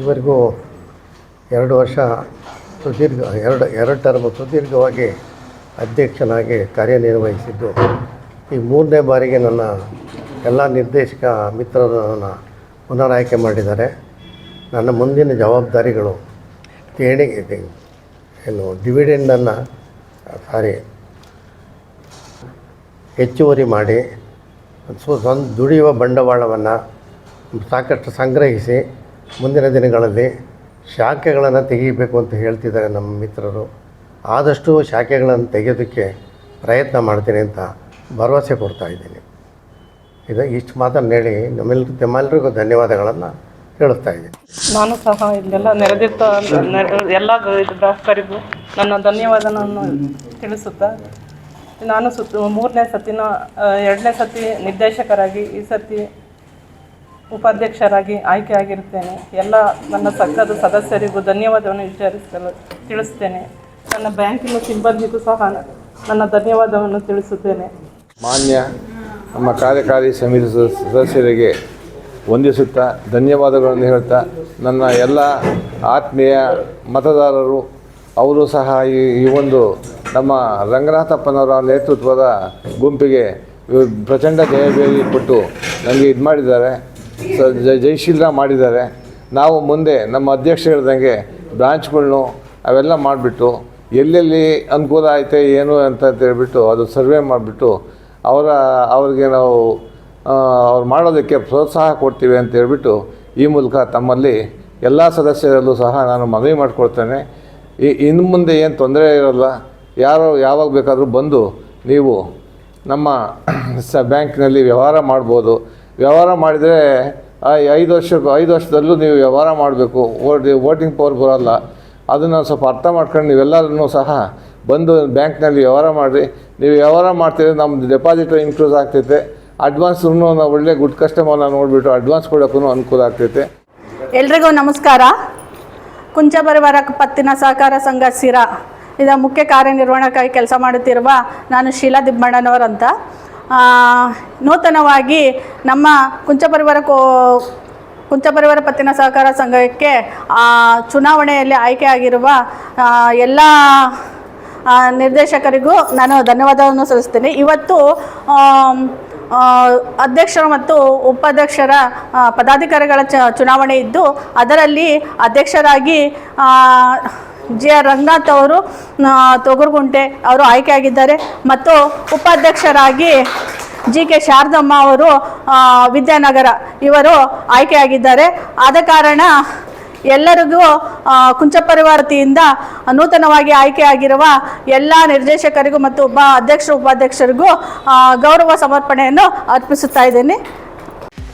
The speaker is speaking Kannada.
ಇವರೆಗೂ ಎರಡು ವರ್ಷ ಸುದೀರ್ಘ, ಎರಡು ಎರಡು ಟರ್ಮ್ ಸುದೀರ್ಘವಾಗಿ ಅಧ್ಯಕ್ಷನಾಗಿ ಕಾರ್ಯನಿರ್ವಹಿಸಿದ್ದು, ಈ ಮೂರನೇ ಬಾರಿಗೆ ನನ್ನ ಎಲ್ಲ ನಿರ್ದೇಶಕ ಮಿತ್ರರು ನನ್ನ ಪುನರಾಯ್ಕೆ ಮಾಡಿದ್ದಾರೆ. ನನ್ನ ಮುಂದಿನ ಜವಾಬ್ದಾರಿಗಳು ದೇಣಿಗೆ ಏನು ಡಿವಿಡೆಂಡನ್ನು ಸಾರಿ ಹೆಚ್ಚುವರಿ ಮಾಡಿ, ಸ್ವ ಸ್ವಂತ ದುಡಿಯುವ ಬಂಡವಾಳವನ್ನು ಸಾಕಷ್ಟು ಸಂಗ್ರಹಿಸಿ ಮುಂದಿನ ದಿನಗಳಲ್ಲಿ ಶಾಖೆಗಳನ್ನು ತೆಗೀಬೇಕು ಅಂತ ಹೇಳ್ತಿದ್ದಾರೆ ನಮ್ಮ ಮಿತ್ರರು. ಆದಷ್ಟು ಶಾಖೆಗಳನ್ನು ತೆಗೆಯೋದಕ್ಕೆ ಪ್ರಯತ್ನ ಮಾಡ್ತೀನಿ ಅಂತ ಭರವಸೆ ಕೊಡ್ತಾ ಇದ್ದೀನಿ. ಇದು ಇಷ್ಟು ಮಾತನ್ನು ಹೇಳಿ ನಮ್ಮೆಲ್ಲರಿಗೂ ನಮ್ಮೆಲ್ಲರಿಗೂ ಧನ್ಯವಾದಗಳನ್ನು ಹೇಳುತ್ತಾ ಇದ್ದೀನಿ. ನಾನು ಸಹ ಇದೆಲ್ಲ ನೆರೆದಿರ್ತ ಎಲ್ಲ ಗ್ರಾಹಕರಿಗೂ ನನ್ನ ಧನ್ಯವಾದನನ್ನು ತಿಳಿಸುತ್ತಾ ನಾನು ಸುತ್ತ ಮೂರನೇ ಸತಿನ ಎರಡನೇ ಸತಿ ನಿರ್ದೇಶಕರಾಗಿ ಈ ಸತಿ ಉಪಾಧ್ಯಕ್ಷರಾಗಿ ಆಯ್ಕೆಯಾಗಿರುತ್ತೇನೆ ಎಲ್ಲ ನನ್ನ ಸಂಘದ ಸದಸ್ಯರಿಗೂ ಧನ್ಯವಾದವನ್ನು ವಿಚಾರಿಸಲು ತಿಳಿಸ್ತೇನೆ. ನನ್ನ ಬ್ಯಾಂಕಿನ ಸಿಬ್ಬಂದಿಗೂ ಸಹ ನನ್ನ ಧನ್ಯವಾದವನ್ನು ತಿಳಿಸುತ್ತೇನೆ. ಮಾನ್ಯ ನಮ್ಮ ಕಾರ್ಯಕಾರಿ ಸಮಿತಿ ಸದಸ್- ಸದಸ್ಯರಿಗೆ ವಂದಿಸುತ್ತಾ, ಧನ್ಯವಾದಗಳನ್ನು ಹೇಳ್ತಾ, ನನ್ನ ಎಲ್ಲ ಆತ್ಮೀಯ ಮತದಾರರು, ಅವರು ಸಹ ಈ ಈ ಒಂದು ನಮ್ಮ ರಂಗನಾಥಪ್ಪನವರ ನೇತೃತ್ವದ ಗುಂಪಿಗೆ ಪ್ರಚಂಡ ಜಯಭೇರಿ ಕೊಟ್ಟು ನನಗೆ ಇದು ಮಾಡಿದ್ದಾರೆ. ಜಯಶೀಲ ಮಾಡಿದ್ದಾರೆ. ನಾವು ಮುಂದೆ ನಮ್ಮ ಅಧ್ಯಕ್ಷ ಹೇಳ್ದಂಗೆ ಬ್ರಾಂಚ್ಗಳ್ನು ಅವೆಲ್ಲ ಮಾಡಿಬಿಟ್ಟು ಎಲ್ಲೆಲ್ಲಿ ಅನುಕೂಲ ಐತೆ, ಏನು ಅಂತ ಹೇಳ್ಬಿಟ್ಟು ಅದು ಸರ್ವೆ ಮಾಡಿಬಿಟ್ಟು ಅವರ, ಅವ್ರಿಗೆ ನಾವು ಅವ್ರು ಮಾಡೋದಕ್ಕೆ ಪ್ರೋತ್ಸಾಹ ಕೊಡ್ತೀವಿ ಅಂತ ಹೇಳ್ಬಿಟ್ಟು ಈ ಮೂಲಕ ತಮ್ಮಲ್ಲಿ ಎಲ್ಲ ಸದಸ್ಯರಲ್ಲೂ ಸಹ ನಾನು ಮನವಿ ಮಾಡಿಕೊಡ್ತೇನೆ ಈ, ಇನ್ನು ಮುಂದೆ ಏನು ತೊಂದರೆ ಇರೋಲ್ಲ, ಯಾರು ಯಾವಾಗ ಬೇಕಾದರೂ ಬಂದು ನೀವು ನಮ್ಮ ಸ ಬ್ಯಾಂಕ್ನಲ್ಲಿ ವ್ಯವಹಾರ ಮಾಡ್ಬೋದು. ವ್ಯವಹಾರ ಮಾಡಿದರೆ ಐದು ವರ್ಷ, ಐದು ವರ್ಷದಲ್ಲೂ ನೀವು ವ್ಯವಹಾರ ಮಾಡಬೇಕು. ವೋಟಿಂಗ್ ಪವರ್ ಬರೋಲ್ಲ. ಅದನ್ನು ಸ್ವಲ್ಪ ಅರ್ಥ ಮಾಡ್ಕೊಂಡು ನೀವೆಲ್ಲರೂ ಸಹ ಬಂದು ಬ್ಯಾಂಕ್ನಲ್ಲಿ ವ್ಯವಹಾರ ಮಾಡಿರಿ. ನೀವು ವ್ಯವಹಾರ ಮಾಡ್ತಿದ್ರೆ ನಮ್ಮ ಡೆಪಾಸಿಟ್ ಇನ್ಕ್ರೀಸ್ ಆಗ್ತೈತೆ. ಅಡ್ವಾನ್ಸ್ನು ನಾವು ಒಳ್ಳೆ ಗುಡ್ ಕಸ್ಟಮರ್ನ ನೋಡಿಬಿಟ್ಟು ಅಡ್ವಾನ್ಸ್ ಕೊಡೋಕ್ಕೂ ಅನುಕೂಲ ಆಗ್ತೈತೆ. ಎಲ್ರಿಗೂ ನಮಸ್ಕಾರ. ಕುಂಚ ಪರಿವಾರ ಪತ್ತಿನ ಸಹಕಾರ ಸಂಘ ಸಿರಾ. ಇದರ ಮುಖ್ಯ ಕಾರ್ಯನಿರ್ವಹಣಕ್ಕಾಗಿ ಕೆಲಸ ಮಾಡುತ್ತಿರುವ ನಾನು ಶೀಲಾ ದಿಬ್ಬಣ್ಣನವರಂತ. ನೂತನವಾಗಿ ನಮ್ಮ ಕುಂಚ ಪರಿವಾರ ಕೋ ಕುಂಚ ಪರಿವಾರ ಪತ್ತಿನ ಸಹಕಾರ ಸಂಘಕ್ಕೆ ಚುನಾವಣೆಯಲ್ಲಿ ಆಯ್ಕೆಯಾಗಿರುವ ಎಲ್ಲ ನಿರ್ದೇಶಕರಿಗೂ ನಾನು ಧನ್ಯವಾದವನ್ನು ಸಲ್ಲಿಸ್ತೇನೆ ಇವತ್ತು ಅಧ್ಯಕ್ಷರು ಮತ್ತು ಉಪಾಧ್ಯಕ್ಷರ ಪದಾಧಿಕಾರಿಗಳ ಚುನಾವಣೆ ಇದ್ದು, ಅದರಲ್ಲಿ ಅಧ್ಯಕ್ಷರಾಗಿ ಜಿ ಆರ್ ರಂಗನಾಥ್ ಅವರು ತೊಗರ್ಗುಂಟೆ ಅವರು ಆಯ್ಕೆಯಾಗಿದ್ದಾರೆ. ಮತ್ತು ಉಪಾಧ್ಯಕ್ಷರಾಗಿ ಜಿ ಕೆ ಶಾರದಮ್ಮ ಅವರು ವಿದ್ಯಾನಗರ ಇವರು ಆಯ್ಕೆಯಾಗಿದ್ದಾರೆ. ಆದ ಕಾರಣ ಎಲ್ಲರಿಗೂ ಕುಂಚ ಪರಿವಾರತಿಯಿಂದ ನೂತನವಾಗಿ ಆಯ್ಕೆಯಾಗಿರುವ ಎಲ್ಲ ನಿರ್ದೇಶಕರಿಗೂ ಮತ್ತು ಉಪ, ಅಧ್ಯಕ್ಷರು, ಉಪಾಧ್ಯಕ್ಷರಿಗೂ ಗೌರವ ಸಮರ್ಪಣೆಯನ್ನು ಅರ್ಪಿಸುತ್ತಾ ಇದ್ದೇನೆ.